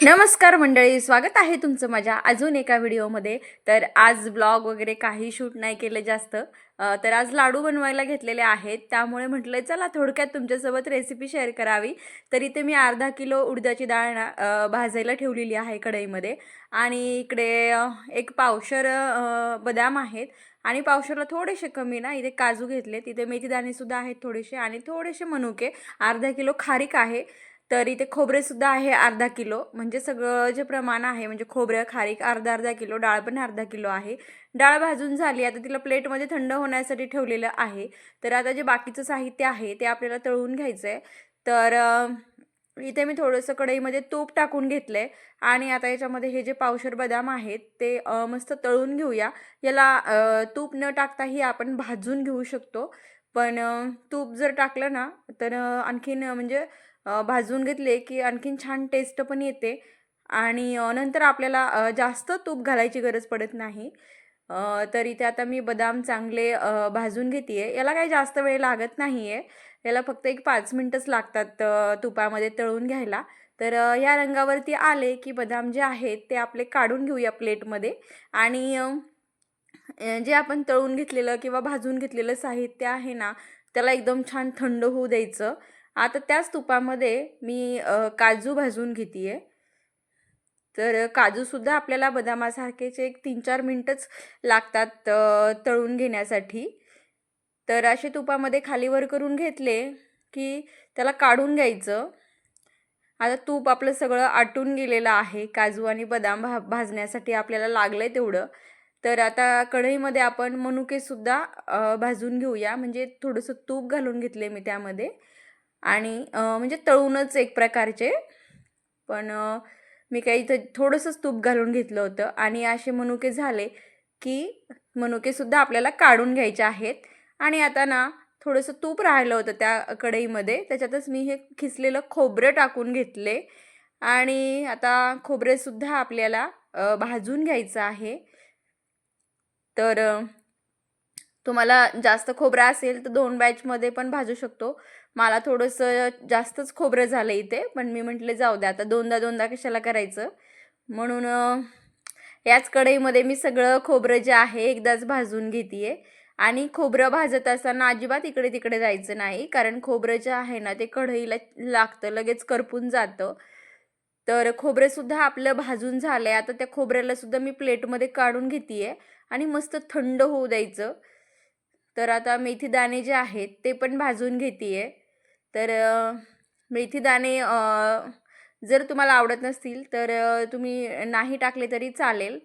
नमस्कार मंडळी स्वागत आहे तुमचं माझ्या अजून एका व्हिडिओमध्ये. तर आज ब्लॉग वगैरे काही शूट नाही केलं जास्त. तर आज लाडू बनवायला घेतलेले आहेत. त्यामुळे म्हटलं चला थोडक्यात तुमच्यासोबत रेसिपी शेअर करावी. तर इथे मी अर्धा किलो उडदाची डाळ ना भाजायला ठेवलेली आहे कढईमध्ये. आणि इकडे एक पावशर बदाम आहेत. आणि पावशरला थोडेसे कमी ना इथे काजू घेतले तिथे मेथीदाणेसुद्धा आहेत थोडेसे आणि थोडेसे मनुके. अर्धा किलो खारीक आहे. तर इथे खोबरेसुद्धा आहे अर्धा किलो. म्हणजे सगळं जे प्रमाण आहे म्हणजे खोबरं खारीक अर्धा अर्धा किलो डाळ पण अर्धा किलो आहे. डाळ भाजून झाली आता तिला प्लेटमध्ये थंड होण्यासाठी ठेवलेलं आहे. तर आता जे बाकीचं साहित्य आहे ते आपल्याला तळून घ्यायचं आहे तर इथे मी थोडंसं कढईमध्ये तूप टाकून घेतलं आहे आणि आता याच्यामध्ये हे जे पावशर बदाम आहेत ते मस्त तळून घेऊया. याला तूप न टाकताही आपण भाजून घेऊ शकतो. पण तूप जर टाकलं ना तर आणखीन म्हणजे भाजून घेतले की आणखीन छान टेस्ट पण येते. आणि नंतर आपल्याला जास्त तूप घालायची गरज पडत नाही. तर इथे आता मी बदाम चांगले भाजून घेते आहे याला काही जास्त वेळ लागत नाही आहे याला फक्त एक पाच मिनटंच लागतात तुपामध्ये तळून घ्यायला. तर ह्या या रंगावरती आले की बदाम जे आहेत ते आपले काढून घेऊया प्लेटमध्ये. आणि जे आपण तळून घेतलेलं किंवा भाजून घेतलेलं साहित्य आहे ना त्याला एकदम छान थंड होऊ द्यायचं. आता त्याच तुपामध्ये मी काजू भाजून घेते आहे तर काजूसुद्धा आपल्याला बदामासारखेचे एक तीन चार मिनटंच लागतात तळून घेण्यासाठी. तर असे तुपामध्ये खालीवर करून घेतले की त्याला काढून घ्यायचं. आता तूप आपलं सगळं आटून गेलेलं आहे. काजू आणि बदाम भा भाजण्यासाठी आपल्याला लागलं आहे तेवढं. तर आता कढईमध्ये आपण मनुकेसुद्धा भाजून घेऊया. म्हणजे थोडंसं तूप घालून घेतले मी त्यामध्ये. आणि म्हणजे तळूनच एक प्रकारचे. पण मी काही इथं थोडंसंच तूप घालून घेतलं होतं आणि असे मनुके झाले की मनुकेसुद्धा आपल्याला काढून घ्यायचे आहेत. आणि आता ना थोडंसं तूप राहिलं होतं त्या कढईमध्ये. त्याच्यातच मी हे खिसलेलं खोबरं टाकून घेतले. आणि आता खोबरेसुद्धा आपल्याला भाजून घ्यायचं आहे. तर तुम्हाला जास्त खोबरं असेल तर दोन बॅचमध्ये पण भाजू शकतो. मला थोडंसं जास्तच खोबरं झालं इथे पण मी म्हटले जाऊ द्या आता दोनदा दोनदा कशाला करायचं? म्हणून याच कढईमध्ये मी सगळं खोबरं जे आहे एकदाच भाजून घेते आणि खोबरं भाजत असताना अजिबात इकडे तिकडे जायचं नाही कारण खोबरं जे आहे ना ते कढईला लागतं लगेच करपून जातं. तर खोबरेसुद्धा आपलं भाजून झालं आहे आता त्या खोबऱ्यालासुद्धा मी प्लेटमध्ये काढून घेते आहे आणि मस्त थंड होऊ द्यायचं. तर आता मेथीदाणे जे आहेत ते पण भाजून घेते आहे तर मेथीदाणे जर तुम्हाला आवडत नसतील तर तुम्ही नाही टाकले तरी चालेल.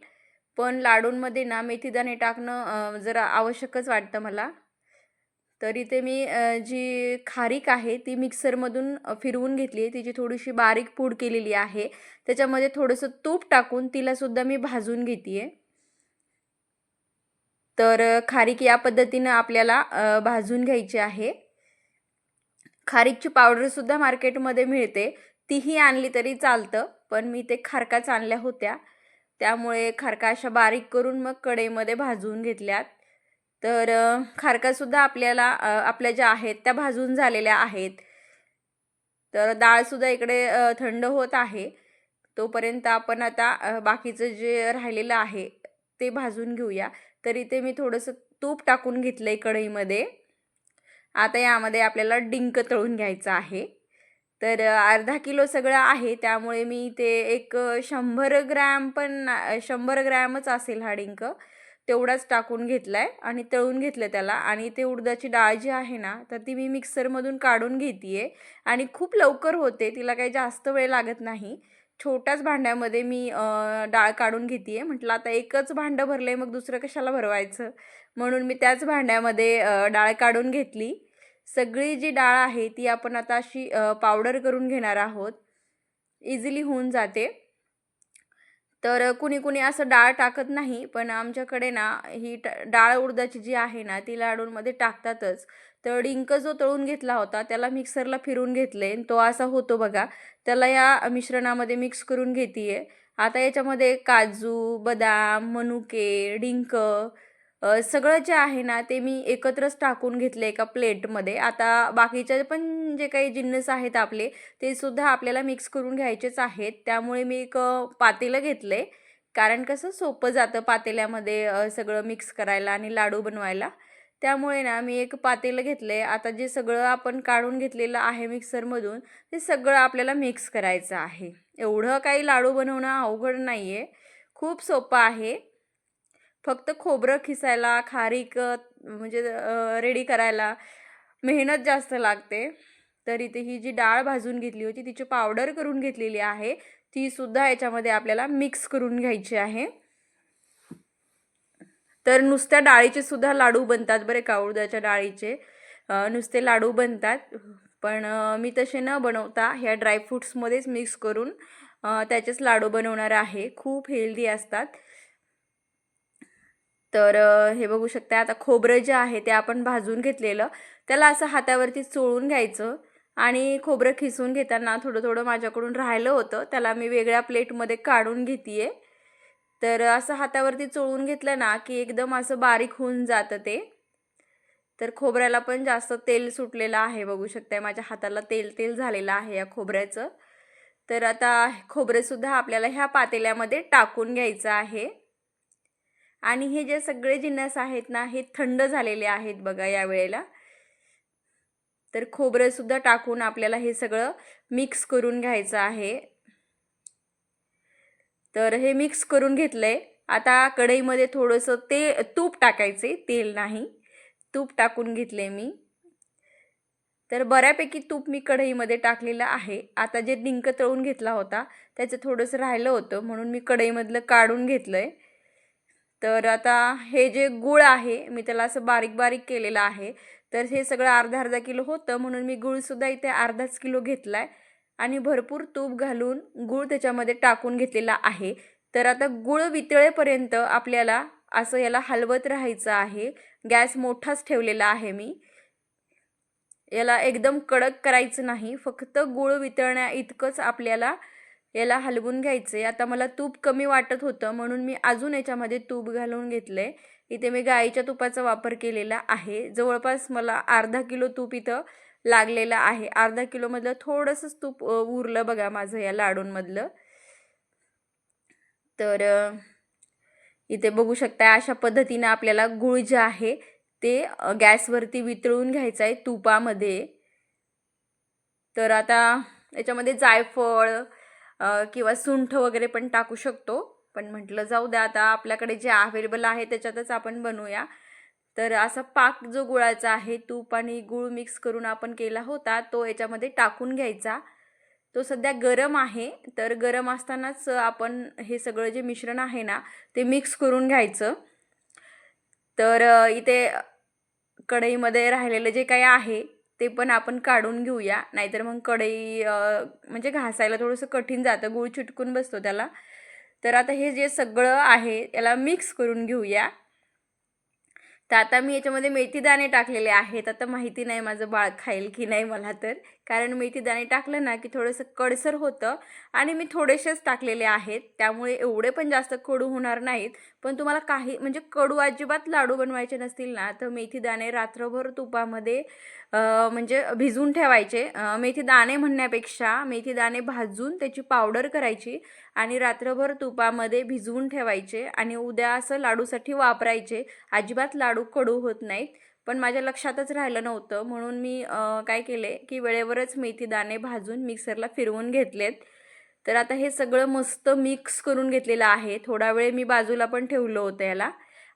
पण लाडूंमध्ये ना मेथीदाणे टाकणं जरा आवश्यकच वाटतं मला. तर इथे मी जी खारीक आहे ती मिक्सरमधून फिरवून घेतली आहे तिची थोडीशी बारीक पूड केलेली आहे. त्याच्यामध्ये थोडंसं तूप टाकून तिलासुद्धा मी भाजून घेते आहे तर खारीक या पद्धतीनं आपल्याला भाजून घ्यायची आहे. खारीकची पावडरसुद्धा मार्केटमध्ये मिळते. तीही आणली तरी चालतं पण मी ते खारकाच आणल्या होत्या. त्यामुळे खारका अशा बारीक करून मग कढईमध्ये भाजून घेतल्यात. तर खारकासुद्धा आपल्याला आपल्या ज्या आहेत त्या भाजून झालेल्या आहेत. तर डाळसुद्धा इकडे थंड होत आहे. तोपर्यंत आपण आता बाकीचं जे राहिलेलं आहे ते भाजून घेऊया. तर इथे मी थोडंसं तूप टाकून घेतलं आहे कढईमध्ये. आता यामध्ये आपल्याला डिंक तळून घ्यायचं आहे. तर अर्धा किलो सगळं आहे त्यामुळे मी ते एक शंभर ग्रॅम पण शंभर ग्रॅमच असेल हा डिंक. तेवढाच टाकून घेतला आहे आणि तळून घेतलं त्याला. आणि ते उडदाची डाळ जी आहे ना तर ती मी मिक्सरमधून काढून घेते आहे आणि खूप लवकर होते तिला काही जास्त वेळ लागत नाही. छोट्याच भांड्यामध्ये मी डाळ काढून घेते आहे म्हटलं आता एकच भांडं भरलं आहे मग दुसरं कशाला भरवायचं? म्हणून मी त्याच भांड्यामध्ये डाळ काढून घेतली. सगळी जी डाळ आहे ती आपण आता अशी पावडर करून घेणार आहोत. इझिली होऊन जाते. तर कुणी कुणी असं डाळ टाकत नाही पण आमच्याकडे ना ही ट डाळ उडदाची जी आहे ना ती लाडूंमध्ये टाकतातच. तर डिंक जो तळून घेतला होता त्याला मिक्सरला फिरून घेतले. तो असा होतो बघा. त्याला या मिश्रणामध्ये मिक्स करून घेते आता याच्यामध्ये काजू बदाम मनुके डिंक सगळं जे आहे ना ते मी एकत्रच टाकून घेतले एका प्लेटमध्ये. आता बाकीचे पण जे काही जिन्नस आहेत आपले ते सुद्धा आपल्याला मिक्स करून घ्यायचेच आहेत. त्यामुळे मी एक पातेलं पातेलं घेतले. कारण कसं सोपं जातं पातेल्यामध्ये सगळं मिक्स करायला आणि लाडू बनवायला. त्यामुळे ना मी एक पातेलं घेतले. आता जे सगळं आपण काढून घेतलेलं आहे मिक्सरमधून ते सगळं आपल्याला मिक्स करायचं आहे. एवढं काही लाडू बनवणं अवघड नाही आहे खूप सोपं आहे. फक्त खोबरं खिसायला खारीक म्हणजे रेडी करायला मेहनत जास्त लागते. तर इथे ही जी डाळ भाजून घेतली होती तिची पावडर करून घेतलेली आहे. ती सुद्धा याच्यामध्ये आपल्याला मिक्स करून घ्यायची आहे. तर नुसत्या डाळीचे सुद्धा लाडू बनतात बरे का उडदाच्या डाळीचे नुसते लाडू बनतात. पण मी तसे न बनवता ह्या ड्रायफ्रूट्समध्येच मिक्स करून त्याचेच लाडू बनवणार आहे. खूप हेल्दी असतात. तर हे बघू शकता आता खोबरं जे आहे ते आपण भाजून घेतलेलं त्याला असं हातावरती चोळून घ्यायचं आणि खोबरं खिसून घेताना थोडं थोडं माझ्याकडून राहिलं होतं त्याला मी वेगळ्या प्लेटमध्ये काढून घेते तर असं हातावरती चोळून घेतलं ना की एकदम असं बारीक होऊन जातं ते. तर खोबऱ्याला पण जास्त तेल सुटलेलं आहे बघू शकताय माझ्या हाताला तेल तेल झालेलं आहे या खोबऱ्याचं. तर आता खोबरेसुद्धा आपल्याला ह्या पातेल्यामध्ये टाकून घ्यायचं आहे. आणि हे जे सगळे जिन्नस आहेत ना हे थंड झालेले आहेत बघा या वेळेला. तर खोबरंसुद्धा टाकून आपल्याला हे सगळं मिक्स करून घ्यायचं आहे. तर हे मिक्स करून घेतलं आहे आता कढईमध्ये थोडंसं ते तूप टाकायचे तेल नाही. तूप टाकून घेतले मी. तर बऱ्यापैकी तूप मी कढईमध्ये टाकलेलं आहे. आता जे डिंक तळून घेतला होता त्याचं थोडंसं राहिलं होतं म्हणून मी कढईमधलं काढून घेतलं आहे तर आता हे जे गुळ आहे मी त्याला असं बारीक बारीक केलेलं आहे. तर हे सगळं अर्धा अर्धा किलो होतं म्हणून मी गुळसुद्धा इथे अर्धाच किलो घेतला आहे आणि भरपूर तूप घालून गूळ त्याच्यामध्ये टाकून घेतलेला आहे. तर आता गूळ वितळेपर्यंत आपल्याला असं याला हलवत राहायचं आहे. गॅस मोठाच ठेवलेला आहे मी. याला एकदम कडक करायचं नाही. फक्त गूळ वितळण्या इतकंच आपल्याला याला हलवून घ्यायचं आहे आता मला तूप कमी वाटत होतं म्हणून मी अजून याच्यामध्ये तूप घालून घेतलं आहे इथे मी गाईच्या तुपाचा वापर केलेला आहे. जवळपास मला अर्धा किलो तूप इथं लागलेलं आहे. अर्धा किलोमधलं थोडंसंच तूप उरलं बघा माझं या लाडूंमधलं. तर इथे बघू शकता अशा पद्धतीनं आपल्याला गुळ जे आहे ते गॅसवरती वितळून घ्यायचं आहे तुपामध्ये. तर आता याच्यामध्ये जायफळ किंवा सुंठ वगैरे पण टाकू शकतो. पण म्हटलं जाऊ द्या आता आपल्याकडे जे अवेलेबल आहे त्याच्यातच आपण बनवूया. तर असा पाक जो गुळाचा आहे तूप आणि गुळ मिक्स करून आपण केला होता तो याच्यामध्ये टाकून घ्यायचा. तो सध्या गरम आहे तर गरम असतानाच आपण हे सगळं जे मिश्रण आहे ना ते मिक्स करून घ्यायचं. तर इथे कढईमध्ये राहिलेलं जे काही आहे ते पण आपण काढून घेऊया. नाहीतर मग कढई म्हणजे घासायला थोडंसं कठीण जातं. गूळ चिटकून बसतो त्याला. तर आता हे जे सगळं आहे याला मिक्स करून घेऊया. तर आता मी याच्यामध्ये मेथी दाणे टाकलेले आहेत. आता माहिती नाही माझं बाळ खाईल की नाही मला तर. कारण मेथी दाणे टाकलं ना की थोडंसं कडसर होतं आणि मी थोडेसेच टाकलेले आहेत. त्यामुळे एवढे पण जास्त कडू होणार नाहीत. पण तुम्हाला काही म्हणजे कडू अजिबात लाडू बनवायचे नसतील ना तर मेथी दाणे रात्रभर तुपामध्ये म्हणजे भिजवून ठेवायचे. मेथी दाणे म्हणण्यापेक्षा मेथी दाणे भाजून त्याची पावडर करायची आणि रात्रभर तुपामध्ये भिजवून ठेवायचे आणि उद्या असं लाडूसाठी वापरायचे. अजिबात लाडू कडू होत नाहीत. पण माझ्या लक्षातच राहिलं नव्हतं. म्हणून मी काय केले की वेळेवरच मेथी दाणे भाजून मिक्सरला फिरवून घेतलेत. तर आता हे सगळं मस्त मिक्स करून घेतलेलं आहे. थोडा वेळ मी बाजूला पण ठेवलं होतं याला.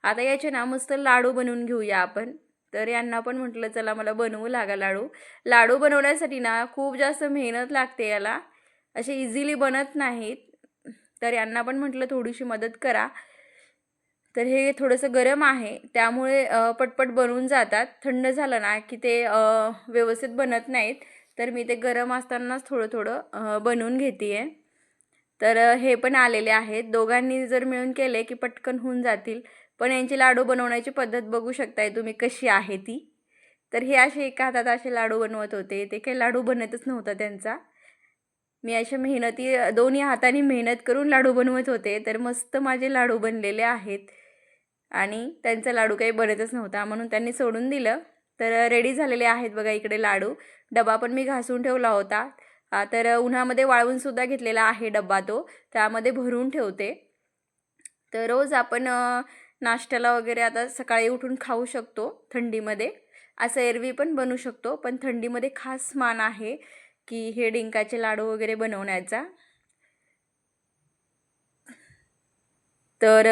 आता याचे ना मस्त लाडू बनवून घेऊया आपण. तर यांना पण म्हटलं चला मला बनवू लागा लाडू. लाडू बनवण्यासाठी ना खूप जास्त मेहनत लागते याला. असे इझिली बनत नाहीत. तर यांना पण म्हटलं थोडीशी मदत करा. तर हे थोडंसं गरम आहे. त्यामुळे पटपट बनवून जातात. थंड झालं ना की ते व्यवस्थित बनत नाहीत. तर मी ते गरम असतानाच थोडं थोडं बनवून घेते आहे तर हे पण आलेले आहेत. दोघांनी जर मिळून केले की पटकन होऊन जातील. पण यांची लाडू बनवण्याची पद्धत बघू शकताय तुम्ही कशी आहे ती. तर हे असे एका हातात असे लाडू बनवत होते. ते काही लाडू बनतच नव्हता त्यांचा. मी अशा मेहनती दोन्ही हाताने मेहनत करून लाडू बनवत होते. तर मस्त माझे लाडू बनलेले आहेत. आणि त्यांचा लाडू काही बनतच नव्हता. म्हणून त्यांनी सोडून दिलं. तर रेडी झालेले आहेत बघा इकडे लाडू. डबा पण मी घासून ठेवला होता. तर उन्हामध्ये वाळवूनसुद्धा घेतलेला आहे डब्बा तो. त्यामध्ये भरून ठेवते. तर रोज आपण नाश्त्याला वगैरे आता सकाळी उठून खाऊ शकतो थंडीमध्ये. असं एरवी पण बनवू शकतो. पण थंडीमध्ये खास मान आहे की हे डिंकाचे लाडू वगैरे बनवण्याचा. तर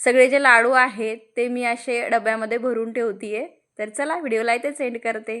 सगळे जे लाडू आहेत ते मी असे डब्यामध्ये भरून ठेवते आहे तर चला व्हिडिओला इथेच सेंड करते.